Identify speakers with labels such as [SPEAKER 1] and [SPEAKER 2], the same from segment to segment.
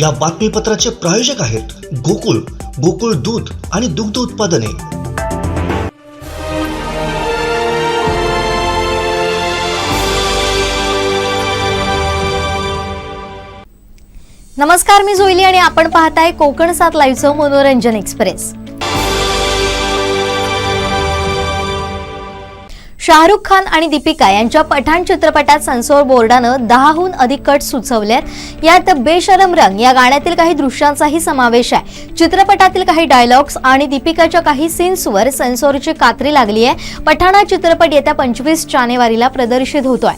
[SPEAKER 1] या बातमीपत्राचे प्रायोजक आहेत गोकुळ गोकुळ दूध आणि दुग्ध उत्पादने.
[SPEAKER 2] नमस्कार मी झोईली आणि आपण पाहताय कोकण सात लाईव्हचं मनोरंजन एक्सप्रेस. शाहरुख खान आणि दीपिका यांच्या पठाण चित्रपटात सेन्सॉर बोर्डानं दहाहून अधिक कट सुचवलेत यात बेशरम रंग या गाण्यातील काही दृश्यांचाही समावेश आहे. चित्रपटातील काही डायलॉग्स आणि दीपिकाच्या काही सीन्सवर सेन्सॉरची कात्री लागली आहे. पठाण हा चित्रपट येत्या पंचवीस जानेवारीला प्रदर्शित होतोय.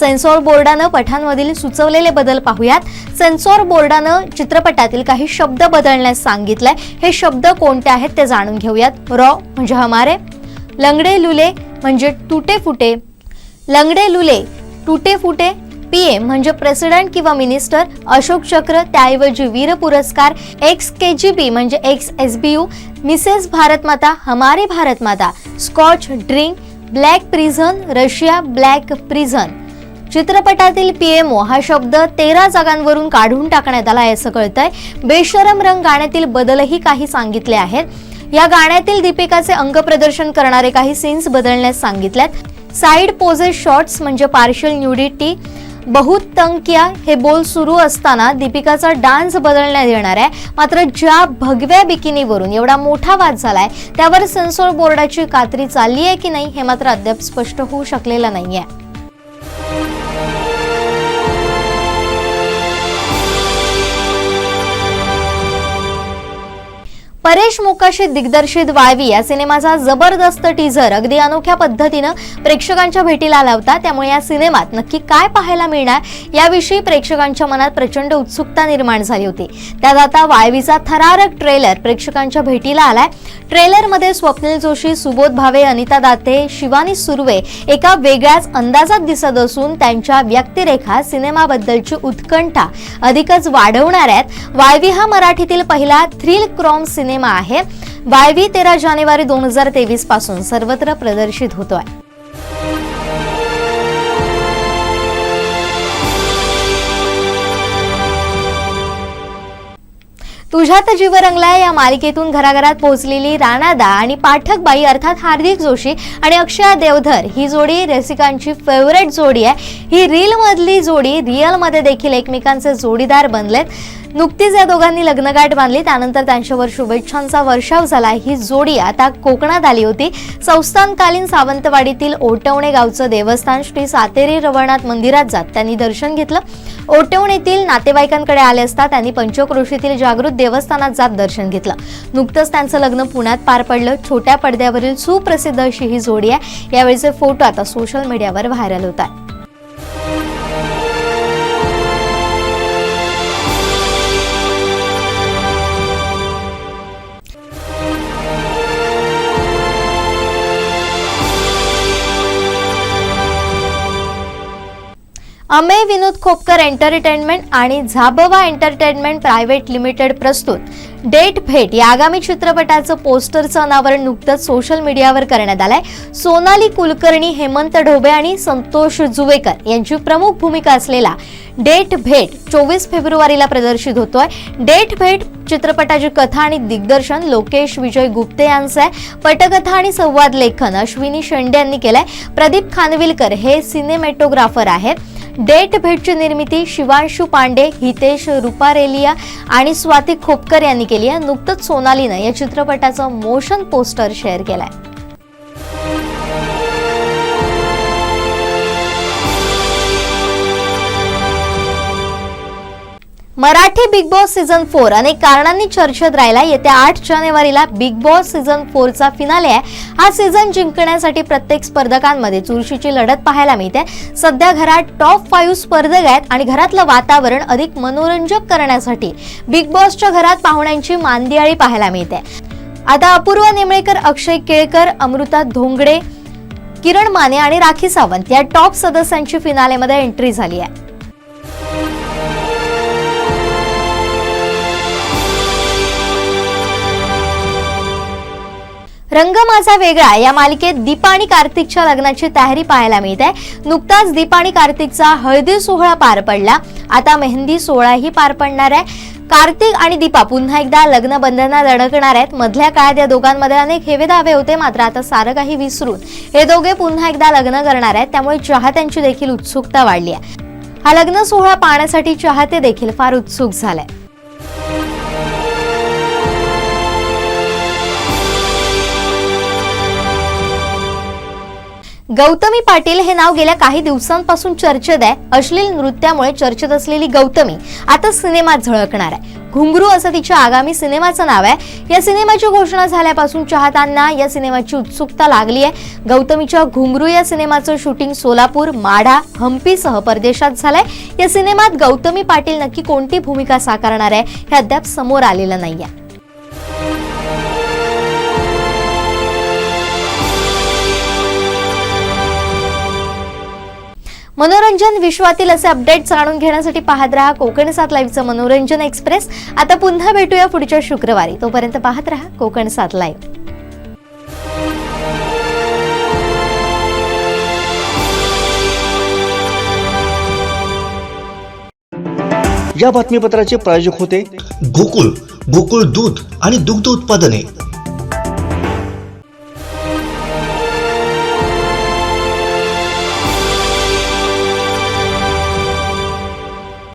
[SPEAKER 2] सेन्सॉर बोर्डानं पठाणमधील सुचवलेले बदल पाहूयात. सेन्सॉर बोर्डानं चित्रपटातील काही शब्द बदलण्यास सांगितलंय. हे शब्द कोणते आहेत ते जाणून घेऊयात. रॉ म्हणजे हमारे. लंगडे लुले म्हणजे तुटे फुटे लंगडे लुले तुटे फुटे पीएम म्हणजे प्रेसिडेंट किंवा मिनिस्टर अशोक चक्र त्याऐवजी वीर पुरस्कार एक्स के जी बी म्हणजे X S B U Mrs Bharatmata हमारे Bharatmata scotch drink black prison Russia black prison. चित्रपटातील पीएमओ हा शब्द तेरा जागांवरून काढून टाकण्यात आला आहे असं कळतंय. बेशरम रंग गाण्यातील बदलही काही सांगितले आहेत. या गाण्यातील दीपिकाचे अंग प्रदर्शन करणारे काही सीन्स बदलण्यास सांगितल्यात. साईड पोजे शॉट्स म्हणजे पार्शल न्यूडिटी बहुत तंग किया हे बोल सुरू असताना दीपिकाचा डान्स बदलण्यात येणार आहे. मात्र ज्या भगव्या बिकिनीवरून एवढा मोठा वाद झालाय त्यावर सेन्सॉर बोर्डाची कात्री चालली आहे की नाही हे मात्र अद्याप स्पष्ट होऊ शकलेलं नाही आहे परेश मोकाशी दिग्दर्शित वायवी या सिनेमाचा जबरदस्त टीझर अगदी अनोख्या पद्धतीनं प्रेक्षकांच्या भेटीला आला होता त्यामुळे या सिनेमात नक्की काय पाहायला मिळणार याविषयी प्रेक्षकांच्या मनात प्रचंड उत्सुकता निर्माण झाली होती. त्यात आता वायवीचा थरारक ट्रेलर प्रेक्षकांच्या भेटीला आलाय. ट्रेलरमध्ये स्वप्नील जोशी सुबोध भावे अनिता दाते शिवानी सुर्वे एका वेगळ्याच अंदाजात दिसत असून त्यांच्या व्यक्तिरेखा सिनेमाबद्दलची उत्कंठा अधिकच वाढवणार आहेत वायवी हा मराठीतील पहिला थ्रिल क्रॉम सिनेमा आहे. वायवी तेरा जानेवारी दोन हजार तेवीसपासून सर्वत्र प्रदर्शित होतोय. तुझ्यात जीव रंगलाय या मालिकेतून घराघरात पोहोचलेली राणादा आणि पाठकबाई अर्थात हार्दिक जोशी आणि अक्षय देवधर ही जोडी रसिकांची फेवरेट जोडी आहे. ही रील मधली जोडी रियलमध्ये देखील एकमेकांचे जोडीदार बनलेत. नुकतीच या दोघांनी लग्नगाठ बांधली. त्यानंतर त्यांच्यावर शुभेच्छांचा वर्षाव झाला ही जोडी आता कोकणात आली होती. संस्थानकालीन सावंतवाडीतील ओटवणे गावचं देवस्थान श्री सातेरी रवळनाथ मंदिरात जात त्यांनी दर्शन घेतलं. ओटवणेतील नातेवाईकांकडे आले असता त्यांनी पंचक्रोशीतील जागृत देवस्थानात जात दर्शन घेतलं. नुकतंच त्यांचं लग्न पुण्यात पार पडलं. छोट्या पडद्यावरील सुप्रसिद्ध अशी ही जोडी आहे. यावेळीचे फोटो आता सोशल मीडियावर व्हायरल होत आहे अमेय विनोद खोपकर एंटरटेनमेंट आणि झाबवा एंटरटेनमेंट प्रायव्हेट लिमिटेड प्रस्तुत. डेट भेट. या आगामी चित्रपटाचं पोस्टरचं अनावरण नुकतंच सोशल मीडियावर करण्यात आलंय. सोनाली कुलकर्णी हेमंत ढोबे आणि संतोष जुवेकर यांची प्रमुख भूमिका असलेला डेट भेट चोवीस फेब्रुवारीला प्रदर्शित होतोय. डेट भेट चित्रपटाची कथा आणि दिग्दर्शन लोकेश विजय गुप्ते यांचं आहे. पटकथा आणि संवाद लेखन अश्विनी शेंडे यांनी केलंय. प्रदीप खानविलकर हे सिनेमॅटोग्राफर आहेत. डेट भेटची निर्मिती शिवांशू पांडे हितेश रुपारेलिया आणि स्वाती खोपकर यांनी केली आहे. नुकतंच सोनालीनं या चित्रपटाचं मोशन पोस्टर शेअर केलंय. Marathi big boss season four अनेक कारणांनी चर्चेत राहिला. येत्या आठ जानेवारीला बिग बॉस सीझन फोरचा फिनाले आहे. हा सीझन जिंकण्यासाठी प्रत्येक स्पर्धकांमध्ये चुरशीची लढत पाहायला मिळते. सध्या घरात टॉप फाईव्ह स्पर्धक आहेत आणि घरातलं वातावरण अधिक मनोरंजक करण्यासाठी बिग बॉसच्या घरात पाहुण्यांची मांदियाळी पाहायला मिळते. आता अपूर्व निमळेकर अक्षय केळकर अमृता धोंगडे किरण माने आणि राखी सावंत या टॉप सदस्यांची फिनालेमध्ये एंट्री झाली आहे. रंग माझा वेगळा या मालिकेत दीपा आणि कार्तिकच्या लग्नाची तयारी पाहायला मिळते. नुकताच दीपा आणि कार्तिकचा हळदी सोहळा पार पडला. आता मेहंदी सोहळाही पार पडणार आहे. कार्तिक आणि दीपा पुन्हा एकदा लग्न बंधनात अडकणार आहेत. मधल्या काळात या दोघांमध्ये अनेक हेवे दावे होते. मात्र आता सारं काही विसरून हे दोघे पुन्हा एकदा लग्न करणार आहेत. त्यामुळे चाहत्यांची देखील उत्सुकता वाढली आहे. हा लग्न सोहळा पाहण्यासाठी चाहते देखील फार उत्सुक झालाय. गौतमी पाटील हे नाव गेल्या काही दिवसांपासून चर्चेत आहे. अश्लील नृत्यामुळे चर्चेत असलेली गौतमी आता सिनेमात झळकणार आहे. घुंगरू असं तिच्या आगामी सिनेमाचं नाव आहे. या सिनेमाची घोषणा झाल्यापासून चाहत्यांना या सिनेमाची उत्सुकता लागली आहे. गौतमीच्या घुंगरू या सिनेमाचं शूटिंग सोलापूर माढा हम्पीसह परदेशात झालंय. या सिनेमात गौतमी पाटील नक्की कोणती भूमिका साकारणार आहे हे अद्याप समोर आलेलं नाहीये. मनोरंजन विश्वातील असे अपडेट जाणून घेण्यासाठी पाहत राहा कोकण सात लाईव्हचं मनोरंजन एक्सप्रेस आता पुन्हा भेटूया पुढच्या शुक्रवारी. तोपर्यंत पाहत राहा कोकण सात लाईव्ह
[SPEAKER 1] या बातमीपत्राचे प्रायोजक होते गोकुळ गोकुळ दूध आणि दुग्ध उत्पादने.